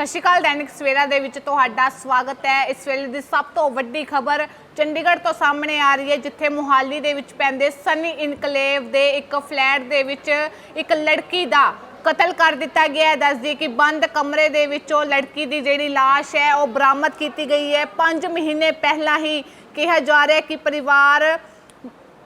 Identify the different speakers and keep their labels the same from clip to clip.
Speaker 1: ਸਤਿ ਸ਼੍ਰੀ ਅਕਾਲ, ਦੈਨਿਕ ਸਵੇਰਾ ਦੇ ਵਿੱਚ ਤੁਹਾਡਾ ਸਵਾਗਤ ਹੈ। ਇਸ ਵੇਲੇ ਦੀ ਸਭ ਤੋਂ ਵੱਡੀ ਖਬਰ ਚੰਡੀਗੜ੍ਹ ਤੋਂ ਸਾਹਮਣੇ ਆ ਰਹੀ ਹੈ, ਜਿੱਥੇ ਮੁਹਾਲੀ ਦੇ ਵਿੱਚ ਪੈਂਦੇ ਸਨੀ ਇਨਕਲੇਵ ਦੇ ਇੱਕ ਫਲੈਟ ਦੇ ਵਿੱਚ ਇੱਕ ਲੜਕੀ ਦਾ ਕਤਲ ਕਰ ਦਿੱਤਾ ਗਿਆ ਦੱਸਦੀ ਕਿ ਬੰਦ ਕਮਰੇ ਦੇ ਵਿੱਚੋਂ ਲੜਕੀ ਦੀ ਜਿਹੜੀ ਲਾਸ਼ ਹੈ, ਉਹ ਬਰਾਮਦ ਕੀਤੀ ਗਈ ਹੈ। 5 ਮਹੀਨੇ ਪਹਿਲਾਂ ਹੀ ਕਿਹਾ ਜਾ ਰਿਹਾ ਕਿ ਪਰਿਵਾਰ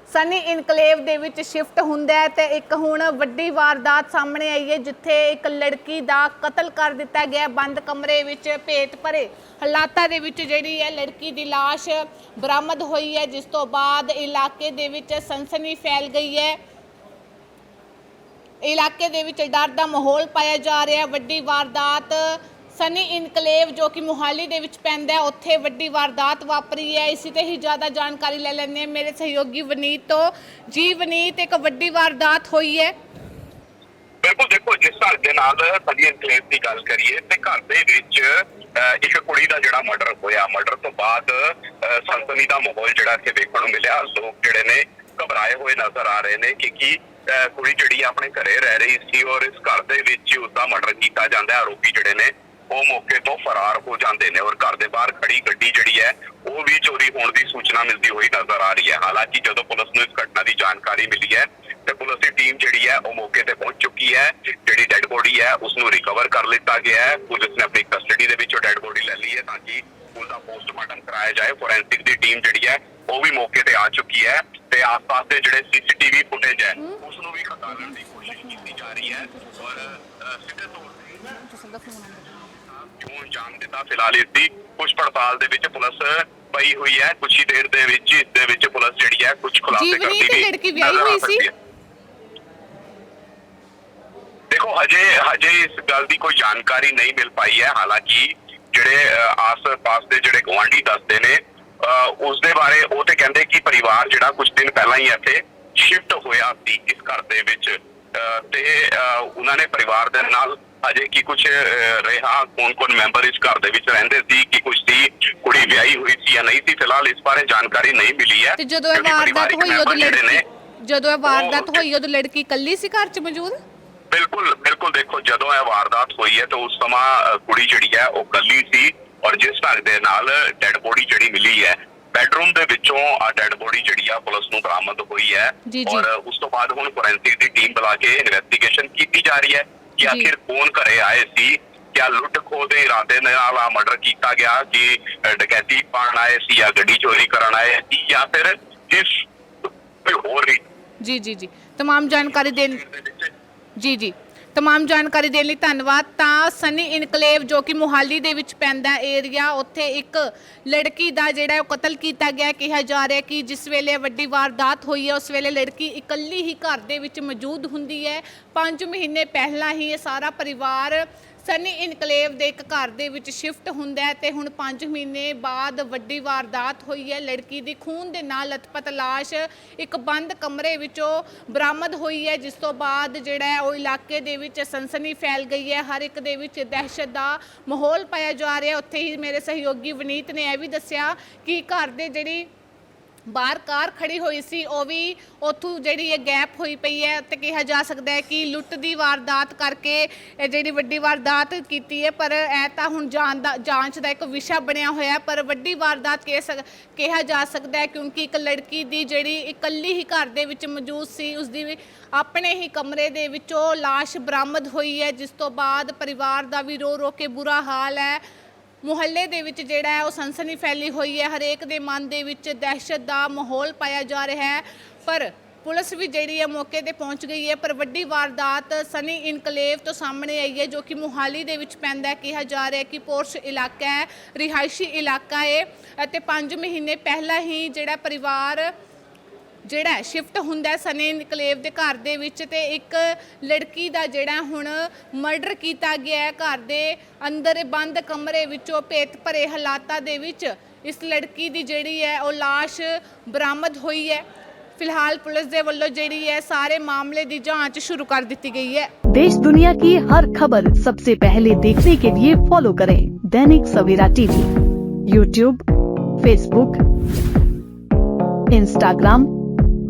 Speaker 1: ਸਨੀ ਇਨਕਲੇਵ ਦੇ ਵਿੱਚ ਸ਼ਿਫਟ ਹੁੰਦਾ ਹੈ ਤੇ ਇੱਕ ਹੁਣ ਵੱਡੀ ਵਾਰਦਾਤ ਸਾਹਮਣੇ ਆਈ ਹੈ, ਜਿੱਥੇ ਇੱਕ ਲੜਕੀ ਦਾ ਕਤਲ ਕਰ ਦਿੱਤਾ ਗਿਆ ਬੰਦ ਕਮਰੇ ਵਿੱਚ ਭੇਤ ਭਰੇ ਹਾਲਾਤਾਂ ਦੇ ਵਿੱਚ ਜਿਹੜੀ ਹੈ ਲੜਕੀ ਦੀ ਲਾਸ਼ ਬਰਾਮਦ ਹੋਈ ਹੈ, ਜਿਸ ਤੋਂ ਬਾਅਦ ਇਲਾਕੇ ਦੇ ਵਿੱਚ ਸਨਸਨੀ ਫੈਲ ਗਈ ਹੈ। ਇਲਾਕੇ ਦੇ ਵਿੱਚ ਡਰ ਦਾ ਮਾਹੌਲ ਪਾਇਆ ਜਾ ਰਿਹਾ ਹੈ, ਵੱਡੀ ਵਾਰਦਾਤ ਸਨੀ ਇਨਕਲੇਵ ਜੋ ਕਿ ਮੁਹਾਲੀ ਦੇ ਵਿੱਚ ਪੈਂਦਾ ਹੈ ਉੱਥੇ ਵੱਡੀ ਵਾਰਦਾਤ ਵਾਪਰੀ ਹੈ। ਇਸੇ ਤੇ ਹੀ ਜ਼ਿਆਦਾ ਜਾਣਕਾਰੀ ਲੈ ਲੈਂਦੇ ਹਾਂ। ਮੇਰੇ ਸਹਿਯੋਗੀ ਵਨੀਤ ਤੋਂ। ਜੀ ਵਨੀਤ ਇੱਕ ਵੱਡੀ ਵਾਰਦਾਤ ਹੋਈ ਹੈ।
Speaker 2: ਬਿਲਕੁਲ ਦੇਖੋ ਜਿਸ ਘਰ ਦੇ ਨਾਲ ਸਨੀ ਐਨਕਲੇਵ ਦੀ ਗੱਲ ਕਰੀਏ ਤੇ ਘਰ ਦੇ ਵਿੱਚ ਇੱਕ ਕੁੜੀ ਦਾ ਜਿਹੜਾ ਮਰਡਰ ਹੋਇਆ। ਮਰਡਰ ਤੋਂ ਬਾਅਦ ਅਹ, ਦਾ ਮਾਹੌਲ ਜਿਹੜਾ ਇੱਥੇ ਦੇਖਣ ਨੂੰ ਮਿਲਿਆ। ਲੋਕ ਜਿਹੜੇ ਨੇ ਘਬਰਾਏ ਹੋਏ ਨਜ਼ਰ ਆ ਰਹੇ ਨੇ ਕਿ ਕੀ ਕੁੜੀ ਜਿਹੜੀ ਆਪਣੇ ਘਰੇ ਰਹਿ ਰਹੀ ਸੀ ਔਰ ਇਸ ਘਰ ਦੇ ਵਿੱਚ ਹੀ ਉਸਦਾ ਮਰਡਰ ਕੀਤਾ ਜਾਂਦਾ ਆਰੋਪੀ ਜਿਹੜੇ ਨੇ ਉਹ ਮੌਕੇ ਤੋਂ ਫਰਾਰ ਹੋ ਜਾਂਦੇ ਨੇ ਔਰ ਘਰ ਦੇ ਬਾਹਰ ਖੜੀ ਗੱਡੀ ਜਿਹੜੀ ਹੈ ਉਹ ਵੀ ਚੋਰੀ ਹੋਣ ਦੀ ਸੂਚਨਾ ਮਿਲਦੀ ਹੋਈ ਨਜ਼ਰ ਆ ਰਹੀ ਹੈ। ਹਾਲਾਂਕਿ ਜਦੋਂ ਪੁਲਿਸ ਨੂੰ ਇਸ ਘਟਨਾ ਦੀ ਜਾਣਕਾਰੀ ਮਿਲੀ ਹੈ ਤੇ ਪੁਲਿਸ ਦੀ ਟੀਮ ਜਿਹੜੀ ਹੈ ਉਹ ਮੌਕੇ ਤੇ ਪਹੁੰਚ ਚੁੱਕੀ ਹੈ। ਜਿਹੜੀ ਡੈੱਡ ਬੋਡੀ ਹੈ ਉਸ ਨੂੰ ਰਿਕਵਰ ਕਰ ਲਿੱਤਾ ਗਿਆ ਹੈ। ਪੁਲਿਸ ਨੇ ਆਪਣੀ ਕਸਟਡੀ ਦੇ ਵਿੱਚੋਂ ਡੈੱਡ ਬੋਡੀ ਲੈ ਲਈ ਹੈ ਤਾਂ ਕਿ ਉਸ ਦਾ ਪੋਸਟਮਾਰਟਮ ਕਰਾਇਆ ਜਾਏ। ਫੋਰੈਂਸਿਕ ਦੀ ਟੀਮ ਜਿਹੜੀ ਹੈ ਉਹ ਵੀ ਮੌਕੇ ਤੇ ਆ ਚੁੱਕੀ ਹੈ ਤੇ ਆਸ-ਪਾਸ ਦੇ ਜਿਹੜੇ ਸੀਸੀਟੀਵੀ ਫੁਟੇਜ ਹੈ ਉਸ ਨੂੰ ਵੀ ਖੰਗਾਲਣ ਦੀ ਕੋਸ਼ਿਸ਼ ਕੀਤੀ ਜਾ ਰਹੀ ਹੈ। ਔਰ ਸਿੱਧੇ ਤੌਰ ਤੇ ਕਿਉਂ ਅੰਜਾਮ ਦਿੱਤਾ ਫਿਲਹਾਲ ਇਸ ਦੀ ਪੁੱਛ ਪੜਤਾਲ ਦੇ ਵਿੱਚ ਪੁਲਿਸ ਪਈ ਹੋਈ ਹੈ ਕੁਝ ਹੀ ਦੇਰ ਦੇ ਵਿੱਚ ਇਸ ਦੇ ਵਿੱਚ ਪੁਲਿਸ ਜਿਹੜੀ ਹੈ ਕੁਝ ਖੁਲਾਸੇ
Speaker 1: ਜੀਵਨੀ
Speaker 2: ਕਰਦੀ
Speaker 1: ਤੇ
Speaker 2: ਵੀ
Speaker 1: ਲੜਕੀ ਵਿਆਹੀ ਹੋਈ ਸੀ?
Speaker 2: ਹੈ। ਦੇਖੋ ਹਜੇ ਹਜੇ ਇਸ ਗੱਲ ਦੀ ਕੋਈ ਜਾਣਕਾਰੀ ਨਹੀਂ ਮਿਲ ਪਾਈ ਹੈ ਹਾਲਾਂਕਿ ਜਿਹੜੇ ਆਸ-ਪਾਸ ਦੇ ਜਿਹੜੇ ਗਵਾਂਢੀ ਦੱਸਦੇ ਨੇ ਉਸ ਦੇ ਬਾਰੇ ਉਹ ਤੇ ਕਹਿੰਦੇ ਕਿ ਪਰਿਵਾਰ ਜਿਹੜਾ ਕੁਝ ਦਿਨ ਪਹਿਲਾਂ ਹੀ ਇੱਥੇ ਸ਼ਿਫਟ ਹੋਇਆ ਸੀ ਇਸ ਘਰ ਦੇ ਵਿੱਚ ਤੇ ਉਹਨਾਂ ਨੇ ਪਰਿਵਾਰ ਦੇ ਨਾਲ ਅਜੇ ਕੀ ਕੁਝ ਰਿਹਾ ਕੌਣ-ਕੌਣ ਮੈਂਬਰ ਇਸ ਘਰ ਦੇ ਵਿੱਚ ਰਹਿੰਦੇ ਸੀ ਕਿ ਕੁਝ ਸੀ ਕੁੜੀ ਵਿਆਹੀ ਹੋਈ ਸੀ ਜਾਂ ਨਹੀਂ ਸੀ ਫਿਲਹਾਲ ਇਸ ਬਾਰੇ ਜਾਣਕਾਰੀ ਨਹੀਂ ਮਿਲੀ ਹੈ
Speaker 1: ਤੇ ਜਦੋਂ ਇਹ ਵਾਰਦਾਤ ਹੋਈ ਉਦੋਂ ਲੜਕੀ ਜਦੋਂ ਇਹ ਵਾਰਦਾਤ ਹੋਈ ਉਦੋਂ ਲੜਕੀ ਇਕੱਲੀ ਸੀ ਘਰ 'ਚ ਮੌਜੂਦ
Speaker 2: ਬਿਲਕੁਲ ਬਿਲਕੁਲ ਦੇਖੋ ਜਦੋਂ ਇਹ ਵਾਰਦਾਤ ਹੋਈ ਹੈ ਤਾਂ ਉਸ ਸਮਾਂ ਕੁੜੀ ਜਿਹੜੀ ਹੈ ਉਹ ਕੱਲੀ ਸੀ ਔਰ ਜਿਸ ਢੰਗ ਦੇ ਨਾਲ ਡੈੱਡ ਬੋਡੀ ਜਿਹੜੀ ਮਿਲੀ ਹੈ ਬੈਡਰੂਮ ਦੇ ਵਿੱਚੋਂ ਆ ਡੈੱਡ ਬੋਡੀ ਜਿਹੜੀ ਆ ਪੁਲਿਸ ਨੂੰ ਬਰਾਮਦ ਹੋਈ ਹੈ। ਔਰ ਉਸ ਤੋਂ ਬਾਅਦ ਹੁਣ ਫੋਰੈਂਸਿਕ ਦੀ ਟੀਮ ਬੁਲਾ ਕੇ ਇਨਵੈਸਟੀਗੇਸ਼ਨ ਕੀਤੀ ਜਾ ਰਹੀ ਹੈ ਕਿ
Speaker 1: ਜੀ।
Speaker 2: ਆਖਿਰ ਕੌਣ ਘਰੇ ਆਏ ਸੀ ਕਿਆ ਲੁੱਟ ਖੋਹ ਦੇ ਇਰਾਦੇ ਨਾਲ ਆ ਮਰਡਰ ਕੀਤਾ ਗਿਆ ਕਿ ਅ, ਡਕੈਤੀ ਪਾਣ ਆਏ ਸੀ ਜਾਂ ਗੱਡੀ ਚੋਰੀ ਕਰਨ ਆਏ ਸੀ ਜਾਂ ਫਿਰ ਜਿਸ ਕੋਈ ਹੋਰ ਵੀ
Speaker 1: ਜੀ ਜੀ ਜੀ तमाम ਜਾਣਕਾਰੀ ਦੇਣ
Speaker 2: ਦੇ ਵਿੱਚ
Speaker 1: ਤਮਾਮ ਜਾਣਕਾਰੀ ਦੇਣ ਲਈ ਧੰਨਵਾਦ। ਤਾਂ ਸਨੀ ਇਨਕਲੇਵ ਜੋ ਕਿ ਮੁਹਾਲੀ ਦੇ ਵਿੱਚ ਪੈਂਦਾ ਏਰੀਆ, ਉੱਥੇ ਇੱਕ ਲੜਕੀ ਦਾ ਜਿਹੜਾ ਉਹ ਕਤਲ ਕੀਤਾ ਗਿਆ, ਕਿਹਾ ਜਾ ਰਿਹਾ ਕਿ ਜਿਸ ਵੇਲੇ ਵੱਡੀ ਵਾਰਦਾਤ ਹੋਈ ਹੈ, ਉਸ ਵੇਲੇ ਲੜਕੀ ਇਕੱਲੀ ਹੀ ਘਰ ਦੇ ਵਿੱਚ ਮੌਜੂਦ ਹੁੰਦੀ ਹੈ। 5 ਮਹੀਨੇ ਪਹਿਲਾਂ ਹੀ ਇਹ ਸਾਰਾ ਪਰਿਵਾਰ ਸਨੀ ਇਨਕਲੇਵ ਦੇ ਇੱਕ ਘਰ ਦੇ ਵਿੱਚ ਸ਼ਿਫਟ ਹੁੰਦਾ ਹੈ ਤੇ ਹੁਣ 5 ਮਹੀਨੇ ਬਾਅਦ ਵੱਡੀ ਵਾਰਦਾਤ ਹੋਈ ਹੈ। ਲੜਕੀ ਦੀ ਖੂਨ ਦੇ ਨਾਲ ਲਥਪਥ ਲਾਸ਼ ਇੱਕ ਬੰਦ ਕਮਰੇ ਵਿੱਚੋਂ ਬਰਾਮਦ ਹੋਈ ਹੈ, ਜਿਸ ਤੋਂ ਬਾਅਦ ਜਿਹੜਾ ਹੈ ਉਹ ਇਲਾਕੇ ਦੇ ਵਿੱਚ ਸਨਸਨੀ ਫੈਲ ਗਈ ਹੈ। ਹਰ ਇੱਕ ਦੇ ਵਿੱਚ ਦਹਿਸ਼ਤ ਦਾ ਮਾਹੌਲ ਪਾਇਆ ਜਾ ਰਿਹਾ ਉੱਥੇ ਹੀ ਮੇਰੇ ਸਹਿਯੋਗੀ ਵਨੀਤ ਨੇ ਇਹ ਵੀ ਦੱਸਿਆ ਕਿ ਘਰ ਦੇ ਜਿਹੜੀ ਬਾਹਰ ਕਾਰ ਖੜੀ ਹੋਈ ਸੀ ਉਹ ਵੀ ਉੱਥੋਂ ਜਿਹੜੀ ਇਹ ਗੈਪ ਹੋਈ ਪਈ ਹੈ ਤੇ ਕਿਹਾ ਜਾ ਸਕਦਾ ਹੈ ਕਿ ਲੁੱਟ ਦੀ ਵਾਰਦਾਤ ਕਰਕੇ ਇਹ ਜਿਹੜੀ ਵੱਡੀ ਵਾਰਦਾਤ ਕੀਤੀ ਹੈ ਪਰ ਇਹ ਤਾਂ ਹੁਣ ਜਾਣ ਦਾ ਜਾਂਚ ਦਾ ਇੱਕ ਵਿਸ਼ਾ ਬਣਿਆ ਹੋਇਆ ਹੈ, ਪਰ ਵੱਡੀ ਵਾਰਦਾਤ ਕਹਿ ਸਕ ਕਿਹਾ ਜਾ ਸਕਦਾ ਹੈ ਕਿਉਂਕਿ ਇੱਕ ਲੜਕੀ ਦੀ ਜਿਹੜੀ ਇਕੱਲੀ ਹੀ ਘਰ ਦੇ ਵਿੱਚ ਮੌਜੂਦ ਸੀ ਉਸ ਦੀ ਵੀ ਆਪਣੇ ਹੀ ਕਮਰੇ ਦੇ ਵਿੱਚੋਂ ਲਾਸ਼ ਬਰਾਮਦ ਹੋਈ ਹੈ ਜਿਸ ਤੋਂ ਬਾਅਦ ਪਰਿਵਾਰ ਦਾ ਵੀ ਰੋ ਰੋ ਕੇ ਬੁਰਾ ਹਾਲ ਹੈ। ਮੁਹੱਲੇ ਦੇ ਵਿੱਚ ਜਿਹੜਾ ਹੈ ਉਹ ਸਨਸਨੀ ਫੈਲੀ ਹੋਈ ਹੈ। ਹਰੇਕ ਦੇ ਮਨ ਦੇ ਵਿੱਚ ਦਹਿਸ਼ਤ ਦਾ ਮਾਹੌਲ ਪਾਇਆ ਜਾ ਰਿਹਾ ਹੈ। ਪਰ ਪੁਲਿਸ ਵੀ ਜਿਹੜੀ ਹੈ ਮੌਕੇ ਤੇ ਪਹੁੰਚ ਗਈ ਹੈ। ਪਰ ਵੱਡੀ ਵਾਰਦਾਤ ਸਨੀ ਇਨਕਲੇਵ ਤੋਂ ਸਾਹਮਣੇ ਆਈ ਹੈ, ਜੋ ਕਿ ਮੁਹਾਲੀ ਦੇ ਵਿੱਚ ਪੈਂਦਾ ਹੈ। ਕਿਹਾ ਜਾ ਰਿਹਾ ਹੈ ਕਿ ਪੋਰਸ਼ ਇਲਾਕਾ ਹੈ, ਰਿਹਾਇਸ਼ੀ ਇਲਾਕਾ ਹੈ ਅਤੇ 5 ਮਹੀਨੇ ਪਹਿਲਾਂ ਹੀ ਜਿਹੜਾ ਪਰਿਵਾਰ ਜਿਹੜਾ ਸ਼ਿਫਟ ਹੁੰਦਾ ਹੈ ਸਨੀ ਇਨਕਲੇਵ ਦੇ ਘਰ ਦੇ ਵਿੱਚ ਤੇ ਇੱਕ ਲੜਕੀ ਦਾ ਜਿਹੜਾ ਹੁਣ ਮਰਡਰ ਕੀਤਾ ਗਿਆ ਹੈ ਘਰ ਦੇ ਅੰਦਰ ਬੰਦ ਕਮਰੇ ਵਿੱਚੋਂ ਭੇਤ ਭਰੇ ਹਾਲਾਤਾਂ ਦੇ ਵਿੱਚ ਇਸ ਲੜਕੀ ਦੀ ਜਿਹੜੀ ਹੈ ਉਹ ਲਾਸ਼ ਬਰਾਮਦ ਹੋਈ ਹੈ ਫਿਲਹਾਲ ਪੁਲਿਸ ਦੇ ਵੱਲੋਂ ਜਿਹੜੀ ਹੈ ਸਾਰੇ ਮਾਮਲੇ ਦੀ ਜਾਂਚ ਸ਼ੁਰੂ ਕਰ ਦਿੱਤੀ ਗਈ ਹੈ
Speaker 3: देश दुनिया की हर खबर सबसे पहले देखने के लिए फॉलो करें Dainik Savera TV YouTube Facebook Instagram